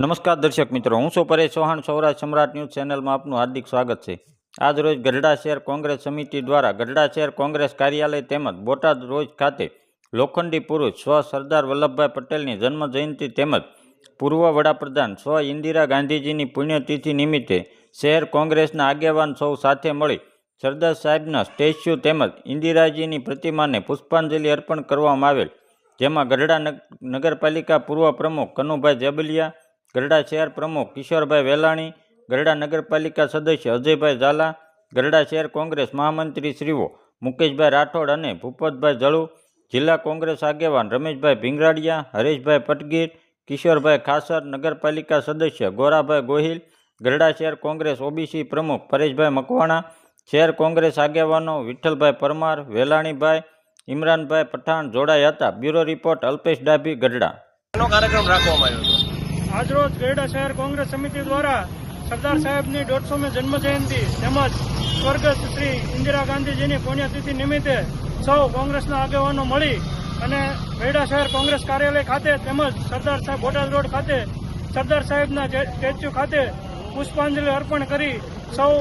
નમસ્કાર દર્શક મિત્રો, હું છું પરેશ ચૌહાણ, સૌરાષ્ટ્ર સમ્રાટ ન્યૂઝ ચેનલમાં આપનું હાર્દિક સ્વાગત છે. આજ રોજ ગઢડા શહેર કોંગ્રેસ સમિતિ દ્વારા ગઢડા શહેર કોંગ્રેસ કાર્યાલય તેમજ બોટાદ રોજ ખાતે લોખંડી પુરુષ સ્વ સરદાર વલ્લભભાઈ પટેલની જન્મ જયંતિ તેમજ પૂર્વ વડાપ્રધાન સ્વ ઇન્દિરા ગાંધીજીની પુણ્યતિથિ નિમિત્તે શહેર કોંગ્રેસના આગેવાન સૌ સાથે મળી સરદાર સાહેબના સ્ટેચ્યુ તેમજ ઇન્દિરાજીની પ્રતિમાને પુષ્પાંજલિ અર્પણ કરવામાં આવેલ. જેમાં ગઢડા નગ- નગરપાલિકા પૂર્વ પ્રમુખ કનુભાઈ જેબલિયા ગરડા શહેર પ્રમુખ કિશોરભાઈ વેલાણી, ગરડા નગરપાલિકા સદસ્ય અજયભાઈ ઝાલા, ગરડા શહેર કોંગ્રેસ મહામંત્રી શ્રીઓ મુકેશભાઈ રાઠોડ અને ભૂપતભાઈ જળુ જિલ્લા કોંગ્રેસ આગેવાન રમેશભાઈ ભીંગરાડિયા, હરેશભાઈ પટગીર, કિશોરભાઈ ખાસર, નગરપાલિકા સદસ્ય ગોરાભાઈ ગોહિલ, ગરડા શહેર કોંગ્રેસ ઓબીસી પ્રમુખ પરેશભાઈ મકવાણા, શહેર કોંગ્રેસ આગેવાનો વિઠ્ઠલભાઈ પરમાર, વેલાણીભાઈ, ઇમરાનભાઈ પઠાણ જોડાયા હતા. Bureau report Alpesh Dabhi, Gadhada. કાર્યક્રમ રાખવામાં આવ્યો હતો. આજરોજ ગરડા શહેર કોંગ્રેસ સમિતિ દ્વારા સરદાર સાહેબની દોઢસોમી જન્મજયંતિ તેમજ સ્વર્ગસ્થ શ્રી ઇન્દિરા ગાંધીજીની પુણ્યતિથિ નિમિત્તે સૌ કોંગ્રેસના આગેવાનો મળી અને ગરડા શહેર કોંગ્રેસ કાર્યાલય ખાતે તેમજ સરદાર સાહેબ બોટાદ રોડ ખાતે સરદાર સાહેબના સ્ટેચ્યુ ખાતે પુષ્પાંજલિ અર્પણ કરી સૌ